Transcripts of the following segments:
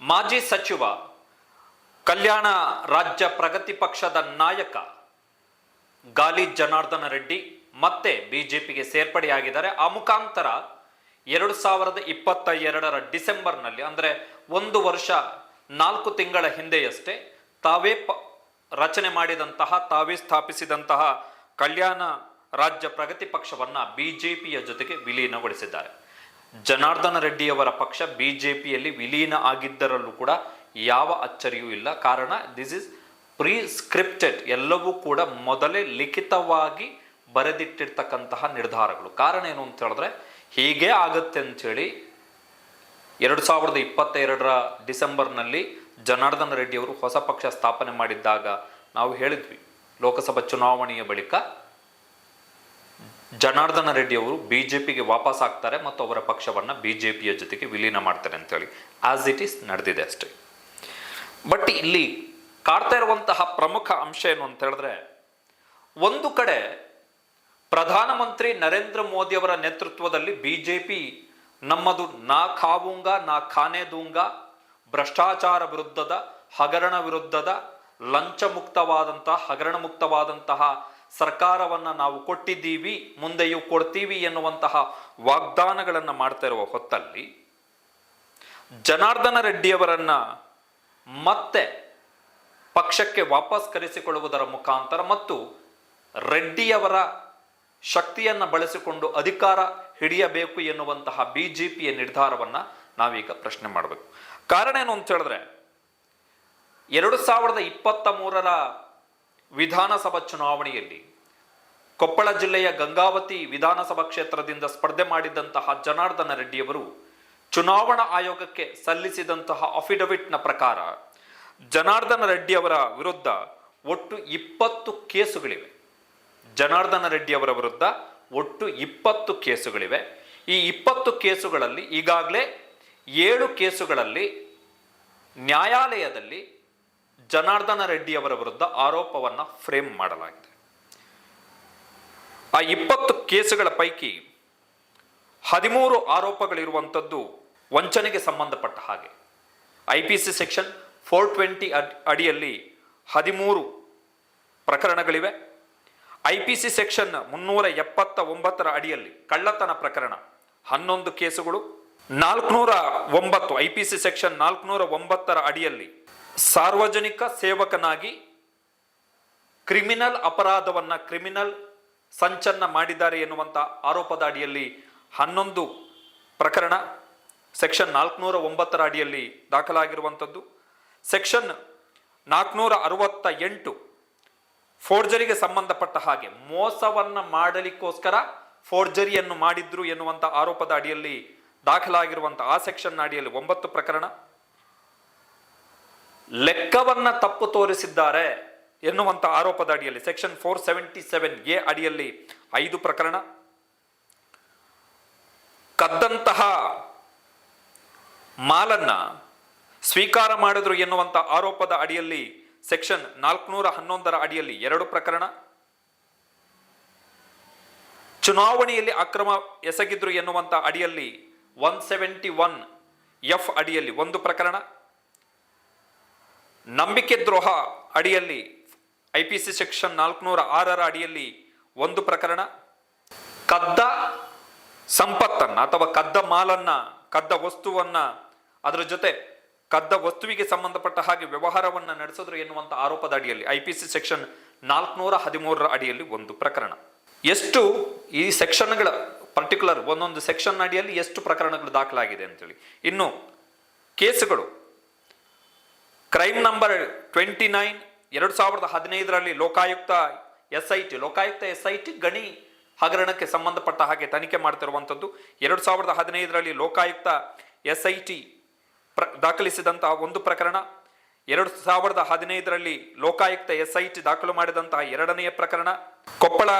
ಮಾಜಿ ಸಚಿವ, ಕಲ್ಯಾಣ ರಾಜ್ಯ ಪ್ರಗತಿ ಪಕ್ಷದ ನಾಯಕ ಗಾಲಿ ಜನಾರ್ದನ ರೆಡ್ಡಿ ಮತ್ತೆ ಬಿಜೆಪಿಗೆ ಸೇರ್ಪಡೆಯಾಗಿದ್ದಾರೆ. ಆ ಮುಖಾಂತರ ಎರಡು ಸಾವಿರದ ಇಪ್ಪತ್ತ ಎರಡರ ಡಿಸೆಂಬರ್ನಲ್ಲಿ, ಅಂದರೆ ಒಂದು ವರ್ಷ ನಾಲ್ಕು ತಿಂಗಳ ಹಿಂದೆಯಷ್ಟೇ, ತಾವೇ ಪ, ರಚನೆ ಮಾಡಿದಂತಹ, ತಾವೇ ಸ್ಥಾಪಿಸಿದಂತಹ ಕಲ್ಯಾಣ ರಾಜ್ಯ ಪ್ರಗತಿ ಪಕ್ಷವನ್ನು ಬಿಜೆಪಿಯ ಜೊತೆಗೆ ವಿಲೀನಗೊಳಿಸಿದ್ದಾರೆ. ಜನಾರ್ದನ ರೆಡ್ಡಿಯವರ ಪಕ್ಷ ಬಿಜೆಪಿಯಲ್ಲಿ ವಿಲೀನ ಆಗಿದ್ದರಲ್ಲೂ ಕೂಡ ಯಾವ ಅಚ್ಚರಿಯೂ ಇಲ್ಲ. ಕಾರಣ ದಿಸ್ ಇಸ್ ಪ್ರೀ ಸ್ಕ್ರಿಪ್ಟೆಡ್ ಎಲ್ಲವೂ ಕೂಡ ಮೊದಲೇ ಲಿಖಿತವಾಗಿ ಬರೆದಿಟ್ಟಿರ್ತಕ್ಕಂತಹ ನಿರ್ಧಾರಗಳು. ಕಾರಣ ಏನು ಅಂತ ಹೇಳಿದ್ರೆ, ಹೀಗೆ ಆಗತ್ತೆ ಅಂಥೇಳಿ ಎರಡು ಸಾವಿರದ ಇಪ್ಪತ್ತೆರಡರ ಡಿಸೆಂಬರ್ನಲ್ಲಿ ಜನಾರ್ದನ ರೆಡ್ಡಿಯವರು ಹೊಸ ಪಕ್ಷ ಸ್ಥಾಪನೆ ಮಾಡಿದ್ದಾಗ ನಾವು ಹೇಳಿದ್ವಿ. ಲೋಕಸಭಾ ಚುನಾವಣೆಯ ಬಳಿಕ ಜನಾರ್ದನ ರೆಡ್ಡಿ ಅವರು ಬಿ ಜೆ ಪಿಗೆ ವಾಪಸ್ ಆಗ್ತಾರೆ ಮತ್ತು ಅವರ ಪಕ್ಷವನ್ನು ಬಿ ಜೆ ಪಿಯ ಜೊತೆಗೆ ವಿಲೀನ ಮಾಡ್ತಾರೆ ಅಂತೇಳಿ ಆಸ್ ಇಟ್ ಈಸ್ ನಡೆದಿದೆ ಅಷ್ಟೇ. ಬಟ್ ಇಲ್ಲಿ ಕಾಡ್ತಾ ಇರುವಂತಹ ಪ್ರಮುಖ ಅಂಶ ಏನು ಅಂತ ಹೇಳಿದ್ರೆ, ಒಂದು ಕಡೆ ಪ್ರಧಾನಮಂತ್ರಿ ನರೇಂದ್ರ ಮೋದಿ ಅವರ ನೇತೃತ್ವದಲ್ಲಿ ಪಿ ನಮ್ಮದು ನಾ ಖಾವುಂಗ, ನಾ ಖಾನೆ ದೂಂಗ, ಭ್ರಷ್ಟಾಚಾರ ವಿರುದ್ಧದ, ಹಗರಣ ವಿರುದ್ಧದ ಲಂಚ ಮುಕ್ತವಾದಂತಹ ಹಗರಣ ಮುಕ್ತವಾದಂತಹ ಸರ್ಕಾರವನ್ನ ನಾವು ಕೊಟ್ಟಿದ್ದೀವಿ, ಮುಂದೆಯೂ ಕೊಡ್ತೀವಿ ಎನ್ನುವಂತಹ ವಾಗ್ದಾನಗಳನ್ನು ಮಾಡ್ತಾ ಇರುವ ಹೊತ್ತಲ್ಲಿ ಜನಾರ್ದನ ರೆಡ್ಡಿಯವರನ್ನ ಮತ್ತೆ ಪಕ್ಷಕ್ಕೆ ವಾಪಸ್ ಕರೆಸಿಕೊಳ್ಳುವುದರ ಮುಖಾಂತರ ಮತ್ತು ರೆಡ್ಡಿಯವರ ಶಕ್ತಿಯನ್ನ ಬಳಸಿಕೊಂಡು ಅಧಿಕಾರ ಹಿಡಿಯಬೇಕು ಎನ್ನುವಂತಹ ಬಿ ಜೆ ಪಿಯ ನಿರ್ಧಾರವನ್ನ ನಾವೀಗ ಪ್ರಶ್ನೆ ಮಾಡಬೇಕು. ಕಾರಣ ಏನು ಅಂತ ಹೇಳಿದ್ರೆ, ಎರಡು ಸಾವಿರದ ಇಪ್ಪತ್ತ ಮೂರರ ವಿಧಾನಸಭಾ ಚುನಾವಣೆಯಲ್ಲಿ ಕೊಪ್ಪಳ ಜಿಲ್ಲೆಯ ಗಂಗಾವತಿ ವಿಧಾನಸಭಾ ಕ್ಷೇತ್ರದಿಂದ ಸ್ಪರ್ಧೆ ಮಾಡಿದಂತಹ ಜನಾರ್ದನ ರೆಡ್ಡಿಯವರು ಚುನಾವಣಾ ಆಯೋಗಕ್ಕೆ ಸಲ್ಲಿಸಿದಂತಹ ಅಫಿಡವಿಟ್ನ ಪ್ರಕಾರ ಜನಾರ್ದನ ರೆಡ್ಡಿ ಅವರ ವಿರುದ್ಧ ಒಟ್ಟು ಇಪ್ಪತ್ತು ಕೇಸುಗಳಿವೆ. ಜನಾರ್ದನ ರೆಡ್ಡಿ ಅವರ ವಿರುದ್ಧ ಒಟ್ಟು ಇಪ್ಪತ್ತು ಕೇಸುಗಳಿವೆ. ಈ ಇಪ್ಪತ್ತು ಕೇಸುಗಳಲ್ಲಿ ಈಗಾಗಲೇ ಏಳು ಕೇಸುಗಳಲ್ಲಿ ನ್ಯಾಯಾಲಯದಲ್ಲಿ ಜನಾರ್ದನ ರೆಡ್ಡಿ ಅವರ ವಿರುದ್ಧ ಆರೋಪವನ್ನ ಫ್ರೇಮ್ ಮಾಡಲಾಗಿದೆ. ಆ ಇಪ್ಪತ್ತು ಕೇಸುಗಳ ಪೈಕಿ ಹದಿಮೂರು ಆರೋಪಗಳಿರುವಂಥದ್ದು ವಂಚನೆಗೆ ಸಂಬಂಧಪಟ್ಟ ಹಾಗೆ. I P C section four twenty ಅಡಿಯಲ್ಲಿ ಹದಿಮೂರು ಪ್ರಕರಣಗಳಿವೆ. ಐ ಪಿ ಸಿ ಸೆಕ್ಷನ್ ಮುನ್ನೂರ ಎಪ್ಪತ್ತ ಒಂಬತ್ತರ ಅಡಿಯಲ್ಲಿ ಕಳ್ಳತನ ಪ್ರಕರಣ ಹನ್ನೊಂದು ಕೇಸುಗಳು. ನಾಲ್ಕುನೂರ ಒಂಬತ್ತು ಐ ಪಿ ಸಿ ಸೆಕ್ಷನ್ ನಾಲ್ಕುನೂರ ಒಂಬತ್ತರ ಅಡಿಯಲ್ಲಿ ಸಾರ್ವಜನಿಕ ಸೇವಕನಾಗಿ ಕ್ರಿಮಿನಲ್ ಅಪರಾಧವನ್ನ ಕ್ರಿಮಿನಲ್ ಸಂಚನ್ನ ಮಾಡಿದ್ದಾರೆ ಎನ್ನುವಂಥ ಆರೋಪದ ಅಡಿಯಲ್ಲಿ ಹನ್ನೊಂದು ಪ್ರಕರಣ ಸೆಕ್ಷನ್ ನಾಲ್ಕುನೂರ ಒಂಬತ್ತರ ಅಡಿಯಲ್ಲಿ ದಾಖಲಾಗಿರುವಂಥದ್ದು. ಸೆಕ್ಷನ್ ನಾಲ್ಕುನೂರ ಅರವತ್ತ ಎಂಟು ಫೋರ್ಜರಿಗೆ ಸಂಬಂಧಪಟ್ಟ ಹಾಗೆ ಮೋಸವನ್ನ ಮಾಡಲಿಕ್ಕೋಸ್ಕರ ಫೋರ್ಜರಿಯನ್ನು ಮಾಡಿದ್ರು ಎನ್ನುವಂಥ ಆರೋಪದ ಅಡಿಯಲ್ಲಿ ದಾಖಲಾಗಿರುವಂಥ ಆ ಸೆಕ್ಷನ್ ಅಡಿಯಲ್ಲಿ ಒಂಬತ್ತು ಪ್ರಕರಣ. ಲೆಕ್ಕವನ್ನ ತಪ್ಪು ತೋರಿಸಿದ್ದಾರೆ ಎನ್ನುವಂಥ ಆರೋಪದ ಅಡಿಯಲ್ಲಿ section four seventy seven A ಅಡಿಯಲ್ಲಿ ಐದು ಪ್ರಕರಣ. ಕದ್ದಂತಹ ಮಾಲನ್ನ ಸ್ವೀಕಾರ ಮಾಡಿದ್ರು ಎನ್ನುವಂಥ ಆರೋಪದ ಅಡಿಯಲ್ಲಿ ಸೆಕ್ಷನ್ ನಾಲ್ಕುನೂರ ಹನ್ನೊಂದರ ಅಡಿಯಲ್ಲಿ ಎರಡು ಪ್ರಕರಣ. ಚುನಾವಣೆಯಲ್ಲಿ ಅಕ್ರಮ ಎಸಗಿದ್ರು ಎನ್ನುವಂಥ ಅಡಿಯಲ್ಲಿ ಒನ್ ಸೆವೆಂಟಿ ಒನ್ ಎಫ್ ಅಡಿಯಲ್ಲಿ ಒಂದು ಪ್ರಕರಣ. ನಂಬಿಕೆ ದ್ರೋಹ ಅಡಿಯಲ್ಲಿ ಐ ಪಿ ಸಿ ಸೆಕ್ಷನ್ ನಾಲ್ಕುನೂರ ಆರರ ಅಡಿಯಲ್ಲಿ ಒಂದು ಪ್ರಕರಣ. ಕದ್ದ ಸಂಪತ್ತನ್ನು ಅಥವಾ ಕದ್ದ ಮಾಲನ್ನು, ಕದ್ದ ವಸ್ತುವನ್ನು, ಅದರ ಜೊತೆ ಕದ್ದ ವಸ್ತುವಿಗೆ ಸಂಬಂಧಪಟ್ಟ ಹಾಗೆ ವ್ಯವಹಾರವನ್ನು ನಡೆಸಿದ್ರು ಎನ್ನುವಂಥ ಆರೋಪದ ಅಡಿಯಲ್ಲಿ ಐ ಪಿ ಸಿ ಸೆಕ್ಷನ್ ನಾಲ್ಕುನೂರ ಹದಿಮೂರರ ಅಡಿಯಲ್ಲಿ ಒಂದು ಪ್ರಕರಣ. ಎಷ್ಟು ಈ ಸೆಕ್ಷನ್ಗಳ ಪರ್ಟಿಕ್ಯುಲರ್ ಒಂದೊಂದು ಸೆಕ್ಷನ್ ಅಡಿಯಲ್ಲಿ ಎಷ್ಟು ಪ್ರಕರಣಗಳು ದಾಖಲಾಗಿದೆ ಅಂತೇಳಿ. ಇನ್ನು ಕೇಸುಗಳು ಕ್ರೈಮ್ ನಂಬರ್ ಟ್ವೆಂಟಿ ನೈನ್ ಎರಡು ಸಾವಿರದ ಹದಿನೈದರಲ್ಲಿ Lokayukta S I T Lokayukta S I T ಗಣಿ ಹಗರಣಕ್ಕೆ ಸಂಬಂಧಪಟ್ಟ ಹಾಗೆ ತನಿಖೆ ಮಾಡ್ತಿರುವಂಥದ್ದು. ಎರಡು ಸಾವಿರದ ಹದಿನೈದರಲ್ಲಿ ಲೋಕಾಯುಕ್ತ ಎಸ್ ಐ ಟಿ ಪ್ರ ದಾಖಲಿಸಿದಂತಹ ಒಂದು ಪ್ರಕರಣ. ಎರಡು ಸಾವಿರದ ಹದಿನೈದರಲ್ಲಿ ಲೋಕಾಯುಕ್ತ ಎಸ್ ಐ ಟಿ ದಾಖಲು ಮಾಡಿದಂತಹ ಎರಡನೆಯ ಪ್ರಕರಣ. ಕೊಪ್ಪಳ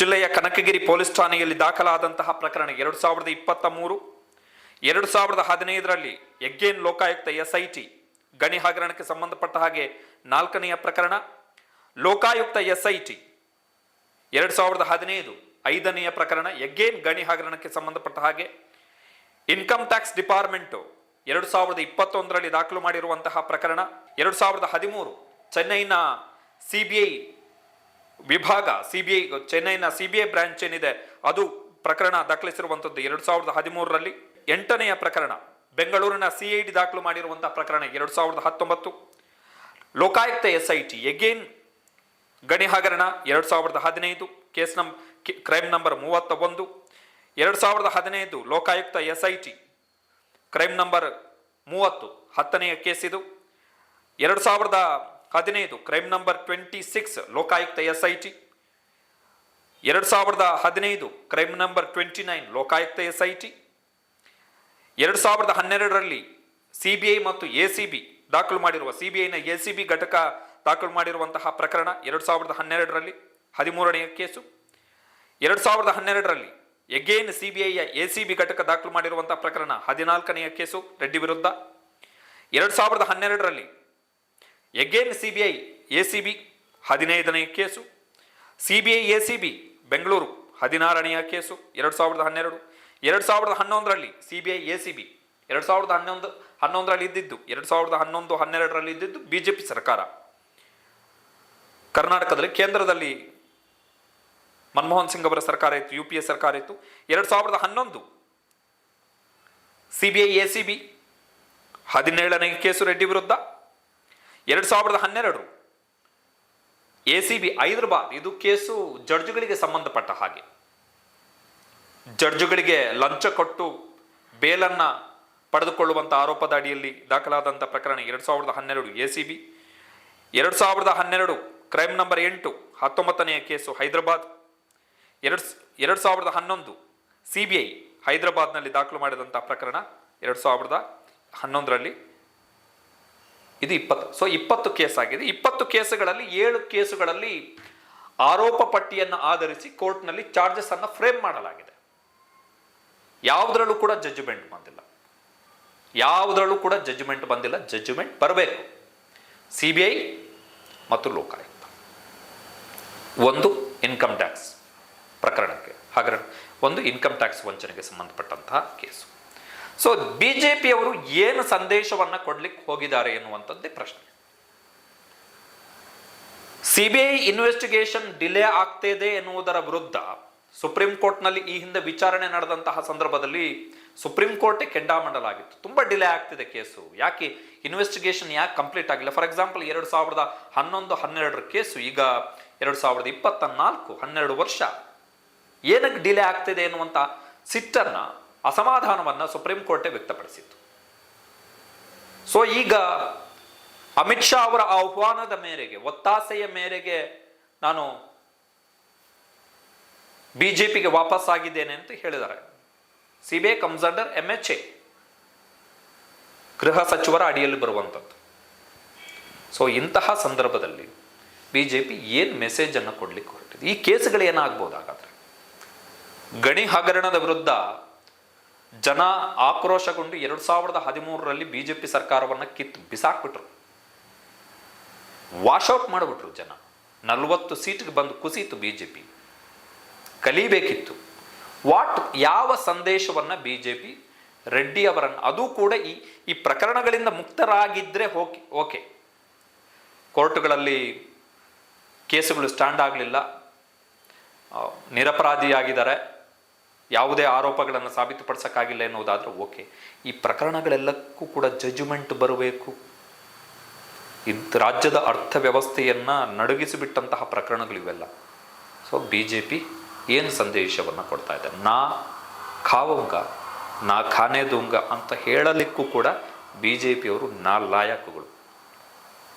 ಜಿಲ್ಲೆಯ ಕನಕಗಿರಿ ಪೊಲೀಸ್ ಠಾಣೆಯಲ್ಲಿ ದಾಖಲಾದಂತಹ ಪ್ರಕರಣ ಎರಡು ಸಾವಿರದ ಇಪ್ಪತ್ತ ಮೂರು. ಎರಡು ಸಾವಿರದ ಹದಿನೈದರಲ್ಲಿ again Lokayukta S I T ಗಣಿ ಹಗರಣಕ್ಕೆ ಸಂಬಂಧಪಟ್ಟ ಹಾಗೆ ನಾಲ್ಕನೆಯ ಪ್ರಕರಣ, ಲೋಕಾಯುಕ್ತ ಎಸ್ ಐ ಟಿ ಎರಡು ಸಾವಿರದ ಹದಿನೈದು ಐದನೆಯ ಪ್ರಕರಣ ಎಗೇನ್ ಗಣಿ ಹಗರಣಕ್ಕೆ ಸಂಬಂಧಪಟ್ಟ ಹಾಗೆ ಇನ್ಕಮ್ ಟ್ಯಾಕ್ಸ್ ಡಿಪಾರ್ಟ್ಮೆಂಟು ಎರಡು ಸಾವಿರದ ಇಪ್ಪತ್ತೊಂದರಲ್ಲಿ ದಾಖಲು ಮಾಡಿರುವಂತಹ ಪ್ರಕರಣ, ಎರಡು ಸಾವಿರದ ಹದಿಮೂರು ಚೆನ್ನೈನ ಸಿ ಬಿ ಐ ವಿಭಾಗ ಸಿ ಬಿ ಐ ಚೆನ್ನೈನ ಸಿ ಬಿ ಐ ಬ್ರಾಂಚ್ ಏನಿದೆ, ಅದು ಪ್ರಕರಣ ದಾಖಲಿಸಿರುವಂಥದ್ದು ಎರಡು ಸಾವಿರದ ಹದಿಮೂರರಲ್ಲಿ. ಎಂಟನೆಯ ಪ್ರಕರಣ ಬೆಂಗಳೂರಿನ ಸಿ ಐ ಡಿ ದಾಖಲು ಮಾಡಿರುವಂತಹ ಪ್ರಕರಣ ಎರಡು ಸಾವಿರದ ಹತ್ತೊಂಬತ್ತು. Lokayukta S I T again ಗಣಿ ಹಗರಣ ಎರಡು ಸಾವಿರದ ಹದಿನೈದು. ಕೇಸ್ ನಂ ಕ್ರೈಮ್ ನಂಬರ್ ಮೂವತ್ತ ಒಂದು ಎರಡು ಸಾವಿರದ ಹದಿನೈದು Lokayukta S I T crime number ಮೂವತ್ತು, ಹತ್ತನೆಯ ಕೇಸ್ ಇದು. ಎರಡು ಸಾವಿರದ ಹದಿನೈದು crime number twenty six Lokayukta S I T ಎರಡು ಸಾವಿರದ ಹದಿನೈದು crime number twenty nine Lokayukta S I T ಎರಡು ಸಾವಿರದ ಹನ್ನೆರಡರಲ್ಲಿ ಸಿ ಬಿ ಐ ಮತ್ತು ಎ ಸಿ ಬಿ ದಾಖಲು ಮಾಡಿರುವ ಸಿ ಬಿ ಐನ ಎ ಸಿ ಬಿ ಘಟಕ ದಾಖಲು ಮಾಡಿರುವಂತಹ ಪ್ರಕರಣ ಎರಡು ಸಾವಿರದ ಹನ್ನೆರಡರಲ್ಲಿ ಹದಿಮೂರನೆಯ ಕೇಸು ಎರಡು ಸಾವಿರದ ಹನ್ನೆರಡರಲ್ಲಿ ಎಗೇನ್ ಸಿ ಬಿ ಐಯ ಎ ಸಿ ಬಿ ಘಟಕ ದಾಖಲು ಮಾಡಿರುವಂತಹ ಪ್ರಕರಣ ಹದಿನಾಲ್ಕನೆಯ ಕೇಸು ರೆಡ್ಡಿ ವಿರುದ್ಧ ಎರಡು ಸಾವಿರದ ಹನ್ನೆರಡರಲ್ಲಿ again C B I A C B ಹದಿನೈದನೆಯ case C B I A C B Bengaluru ಹದಿನಾರನೆಯ case ಎರಡು ಸಾವಿರದ ಹನ್ನೆರಡು ಎರಡು ಸಾವಿರದ ಹನ್ನೊಂದರಲ್ಲಿ C B I A C B ಎರಡು ಸಾವಿರದ ಹನ್ನೊಂದು, ಹನ್ನೊಂದರಲ್ಲಿ ಇದ್ದಿದ್ದು, ಎರಡು ಸಾವಿರದ ಹನ್ನೊಂದು, ಹನ್ನೆರಡರಲ್ಲಿ ಇದ್ದಿದ್ದು ಬಿ ಜೆ ಪಿ ಸರ್ಕಾರ. ಕರ್ನಾಟಕದಲ್ಲಿ ಕೇಂದ್ರದಲ್ಲಿ ಮನಮೋಹನ್ ಸಿಂಗ್ ಅವರ ಸರ್ಕಾರ ಇತ್ತು, ಯು ಪಿ ಎ ಸರ್ಕಾರ ಇತ್ತು. ಎರಡು ಸಾವಿರದ ಹನ್ನೊಂದು C B I A C B ಹದಿನೇಳನೇ ಕೇಸು ರೆಡ್ಡಿ ವಿರುದ್ಧ. ಎರಡು ಸಾವಿರದ ಹನ್ನೆರಡು ಎ ಸಿ ಬಿ ಹೈದರಾಬಾದ್, ಇದು ಕೇಸು ಜಡ್ಜ್ಗಳಿಗೆ ಸಂಬಂಧಪಟ್ಟ ಹಾಗೆ. ಜಡ್ಜುಗಳಿಗೆ ಲಂಚ ಕೊಟ್ಟು ಬೇಲನ್ನು ಪಡೆದುಕೊಳ್ಳುವಂಥ ಆರೋಪದ ಅಡಿಯಲ್ಲಿ ದಾಖಲಾದಂಥ ಪ್ರಕರಣ ಎರಡು ಸಾವಿರದ ಹನ್ನೆರಡು ಎ ಸಿ ಬಿ ಎರಡು ಸಾವಿರದ ಹನ್ನೆರಡು ಕ್ರೈಮ್ ನಂಬರ್ ಎಂಟು, ಹತ್ತೊಂಬತ್ತನೆಯ ಕೇಸು ಹೈದರಾಬಾದ್, ಎರಡು ಎರಡು ಸಾವಿರದ ಹನ್ನೊಂದು ಸಿ ಬಿ ಐ ಹೈದರಾಬಾದ್ನಲ್ಲಿ ದಾಖಲು ಮಾಡಿದಂಥ ಪ್ರಕರಣ ಎರಡು ಸಾವಿರದ ಹನ್ನೊಂದರಲ್ಲಿ. ಇದು ಇಪ್ಪತ್ತು, ಸೊ ಇಪ್ಪತ್ತು ಕೇಸ್ ಆಗಿದೆ. ಇಪ್ಪತ್ತು ಕೇಸುಗಳಲ್ಲಿ ಏಳು ಕೇಸುಗಳಲ್ಲಿ ಆರೋಪ ಪಟ್ಟಿಯನ್ನು ಆಧರಿಸಿ ಕೋರ್ಟ್ನಲ್ಲಿ ಚಾರ್ಜಸ್ ಅನ್ನು ಫ್ರೇಮ್ ಮಾಡಲಾಗಿದೆ. ಯಾವುದರಲ್ಲೂ ಕೂಡ ಜಜ್ಮೆಂಟ್ ಬಂದಿಲ್ಲ. ಯಾವುದರಲ್ಲೂ ಕೂಡ ಜಜ್ಮೆಂಟ್ ಬಂದಿಲ್ಲ ಜಜ್ಮೆಂಟ್ ಬರಬೇಕು. ಸಿ ಬಿ ಐ ಮತ್ತು ಲೋಕಾಯುಕ್ತ. ಒಂದು ಇನ್ಕಮ್ ಟ್ಯಾಕ್ಸ್ ಪ್ರಕರಣಕ್ಕೆ. ಹಾಗರ ಒಂದು ಇನ್ಕಮ್ ಟ್ಯಾಕ್ಸ್ ವಂಚನೆಗೆ ಸಂಬಂಧಪಟ್ಟಂತಹ ಕೇಸು. ಸೊ ಬಿ ಜೆ ಪಿಯವರು ಏನು ಸಂದೇಶವನ್ನು ಕೊಡ್ಲಿಕ್ಕೆ ಹೋಗಿದ್ದಾರೆ ಎನ್ನುವಂಥದ್ದೇ ಪ್ರಶ್ನೆ. C B I investigation delay ಆಗ್ತಿದೆ ಎನ್ನುವುದರ ವಿರುದ್ಧ ಸುಪ್ರೀಂ ಕೋರ್ಟ್ನಲ್ಲಿ ಈ ಹಿಂದೆ ವಿಚಾರಣೆ ನಡೆದಂತಹ ಸಂದರ್ಭದಲ್ಲಿ ಸುಪ್ರೀಂ ಕೋರ್ಟೇ ಕೆಂಡಾಮಂಡಲಾಗಿತ್ತು ತುಂಬ ಡಿಲೇ ಆಗ್ತಿದೆ ಕೇಸು. ಯಾಕೆ? ಇನ್ವೆಸ್ಟಿಗೇಷನ್ ಯಾಕೆ ಕಂಪ್ಲೀಟ್ ಆಗಿಲ್ಲ? ಫಾರ್ ಎಕ್ಸಾಂಪಲ್, ಎರಡು ಸಾವಿರದ ಹನ್ನೊಂದು, ಹನ್ನೆರಡರ ಕೇಸು ಈಗ ಎರಡು ಸಾವಿರದ ಇಪ್ಪತ್ತ ನಾಲ್ಕು ಹನ್ನೆರಡು ವರ್ಷ. ಏನಕ್ಕೆ ಡಿಲೇ ಆಗ್ತಿದೆ ಎನ್ನುವಂಥ ಸಿಟ್ಟನ್ನು, ಅಸಮಾಧಾನವನ್ನು ಸುಪ್ರೀಂ ಕೋರ್ಟೇ ವ್ಯಕ್ತಪಡಿಸಿತ್ತು. ಸೊ ಈಗ ಅಮಿತ್ ಶಾ ಅವರ ಆಹ್ವಾನದ ಮೇರೆಗೆ, ಒತ್ತಾಸೆಯ ಮೇರೆಗೆ ನಾನು ಬಿಜೆಪಿಗೆ ವಾಪಸ್ ಆಗಿದ್ದೇನೆ ಅಂತ ಹೇಳಿದ್ದಾರೆ. C B I comes under M H A ಗೃಹ ಸಚಿವರ ಅಡಿಯಲ್ಲಿ ಬರುವಂಥದ್ದು. ಸೊ ಇಂತಹ ಸಂದರ್ಭದಲ್ಲಿ ಬಿ ಜೆ ಪಿ ಏನು ಮೆಸೇಜನ್ನು ಕೊಡ್ಲಿಕ್ಕೆ ಹೊರಟಿದೆ? ಈ ಕೇಸ್ಗಳು ಏನಾಗ್ಬೋದು ಹಾಗಾದ್ರೆ ಗಣಿ ಹಗರಣದ ವಿರುದ್ಧ ಜನ ಆಕ್ರೋಶಗೊಂಡು ಎರಡು ಸಾವಿರದ ಹದಿಮೂರರಲ್ಲಿ ಬಿ ಜೆ ಪಿ ಸರ್ಕಾರವನ್ನು ಕಿತ್ತು ಬಿಸಾಕ್ಬಿಟ್ರು. ವಾಶೌಟ್ ಮಾಡಿಬಿಟ್ರು ಜನ. ನಲವತ್ತು ಸೀಟ್ಗೆ ಬಂದು ಕುಸಿತು ಬಿ ಜೆ ಕಲಿಬೇಕಿತ್ತು. ವಾಟ್ ಯಾವ ಸಂದೇಶವನ್ನು ಬಿ ಜೆ ಪಿ ರೆಡ್ಡಿ ಅವರನ್ನು, ಅದು ಕೂಡ ಈ ಈ ಪ್ರಕರಣಗಳಿಂದ ಮುಕ್ತರಾಗಿದ್ದರೆ ಓಕೆ ಓಕೆ. ಕೋರ್ಟ್ಗಳಲ್ಲಿ ಕೇಸುಗಳು ಸ್ಟ್ಯಾಂಡ್ ಆಗಲಿಲ್ಲ. ನಿರಪರಾಧಿಯಾಗಿದ್ದಾರೆ. ಯಾವುದೇ ಆರೋಪಗಳನ್ನು ಸಾಬೀತುಪಡಿಸೋಕ್ಕಾಗಿಲ್ಲ ಎನ್ನುವುದಾದರೂ ಓಕೆ. ಈ ಪ್ರಕರಣಗಳೆಲ್ಲಕ್ಕೂ ಕೂಡ ಜಜ್ಮೆಂಟ್ ಬರಬೇಕು. ಇದು ರಾಜ್ಯದ ಅರ್ಥವ್ಯವಸ್ಥೆಯನ್ನು ನಡುಗಿಸಿಬಿಟ್ಟಂತಹ ಪ್ರಕರಣಗಳು ಇವೆಲ್ಲ ಸೊ ಬಿ ಜೆ ಪಿ ಏನು ಸಂದೇಶವನ್ನು ಕೊಡ್ತಾ ಇದೆ ನಾ ಖಾವಂಗ, ನಾ ಖಾನೆ ದುಂಗ ಅಂತ ಹೇಳಲಿಕ್ಕೂ ಕೂಡ ಬಿ ಜೆ ಪಿಯವರು ನಾ ಲಾಯಕಗಳು.